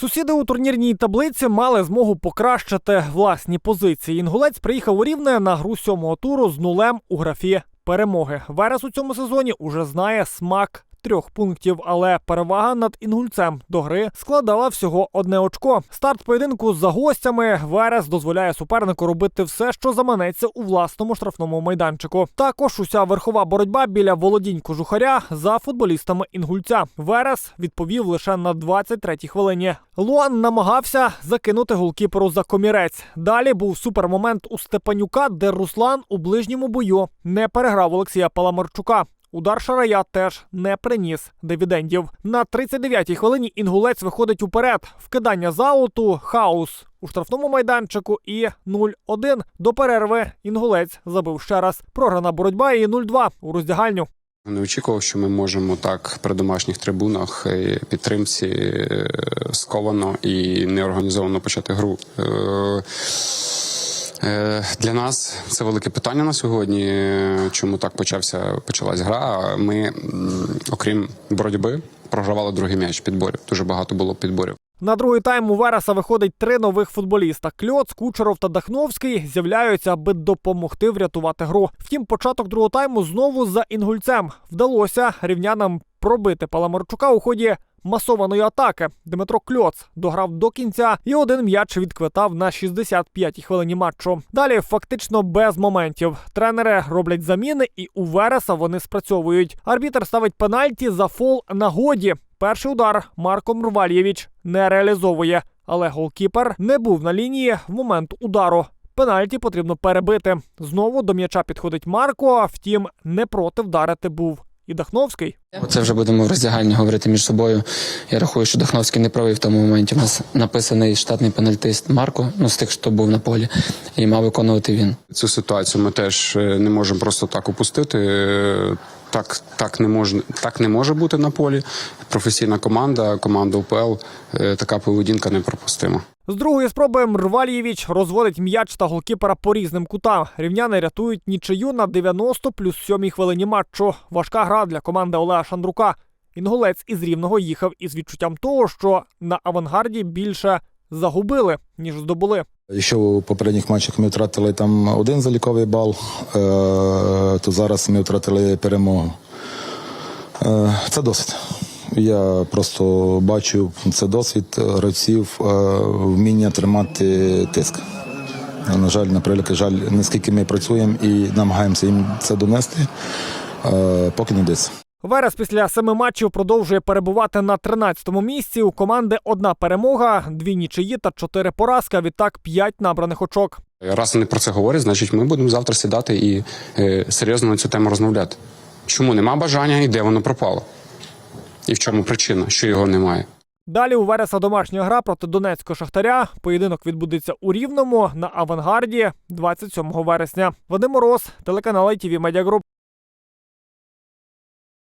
Сусіди у турнірній таблиці мали змогу покращити власні позиції. Інгулець приїхав у рівне на гру сьомого туру з нулем у графі перемоги. Верес у цьому сезоні уже знає смак. Трьох пунктів, але перевага над інгульцем до гри складала всього одне очко. Старт поєдинку за гостями Верес дозволяє супернику робити все, що заманеться у власному штрафному майданчику. Також уся верхова боротьба біля володінь кожухаря за футболістами інгульця. Верес відповів лише на 23-й хвилині. Луан намагався закинути голкіперу за комірець. Далі був супермомент у Степанюка, де Руслан у ближньому бою не переграв Олексія Паламарчука. Удар Шарая теж не приніс дивідендів. На 39-й хвилині інгулець виходить уперед. Вкидання ауту, хаос у штрафному майданчику і 0-1. До перерви інгулець забив ще раз. Програна боротьба і 0-2 у роздягальню. Не очікував, що ми можемо так при домашніх трибунах підтримці е, сковано і неорганізовано почати гру. Е, Для нас це велике питання на сьогодні. е, Чому так почався почалась гра? Ми, окрім боротьби, програвали другий м'яч підборів. Дуже багато було підборів. На другий тайм у Вереса виходить три нових футболіста: Кльоц, Кучеров та Дахновський з'являються, аби допомогти врятувати гру. Втім, початок другого тайму знову за інгульцем вдалося рівнянам пробити Паламарчука у ході. Масованої атаки Дмитро Кльоц дограв до кінця і один м'яч відквитав на 65-й хвилині матчу. Далі фактично без моментів. Тренери роблять заміни, і у Вереса вони спрацьовують. Арбітер ставить пенальті за фол на годі. Перший удар Марко Мрвальєвич не реалізовує, але голкіпер не був на лінії в момент удару. Пенальті потрібно перебити. Знову до м'яча підходить Марко. Втім, не проти вдарити був і Дахновський. Це вже будемо в роздягальні говорити між собою. Я рахую, що Дахновський не правий в тому моменті. У нас написаний штатний пенальтист Марко, ну з тих, хто був на полі, і мав виконувати він. Цю ситуацію ми теж е, не можемо просто так опустити. Так, так не може так не може бути на полі. Професійна команда, команда УПЛ. е, Така поведінка непропустима. З другої спроби Мрвальєвич розводить м'яч та голкіпера по різним кутам. Рівняни рятують нічию на 90 плюс 7 хвилині матчу. Важка гра для команди Олега Шандрука. Інгулець із рівного їхав із відчуттям того, що на авангарді більше загубили, ніж здобули. Якщо у попередніх матчах ми втратили там один заліковий бал, е, то зараз ми втратили перемогу. Е, Це досить. Я просто бачу це досвід гравців, е, вміння тримати тиск. На жаль, на превеликий жаль, наскільки ми працюємо і намагаємося їм це донести, поки не йдеться. Верес після семи матчів продовжує перебувати на 13-му місці. У команди одна перемога, дві нічиї та чотири поразки. Відтак п'ять набраних очок. Раз вони про це говорять, значить ми будемо завтра сідати і е, серйозно на цю тему розмовляти. Чому нема бажання і де воно пропало? І в чому причина, що його немає? Далі у Вереса домашня гра проти Донецького Шахтаря. Поєдинок відбудеться у Рівному на авангарді 27 вересня. Вадим Мороз, телеканал ITV Media Group.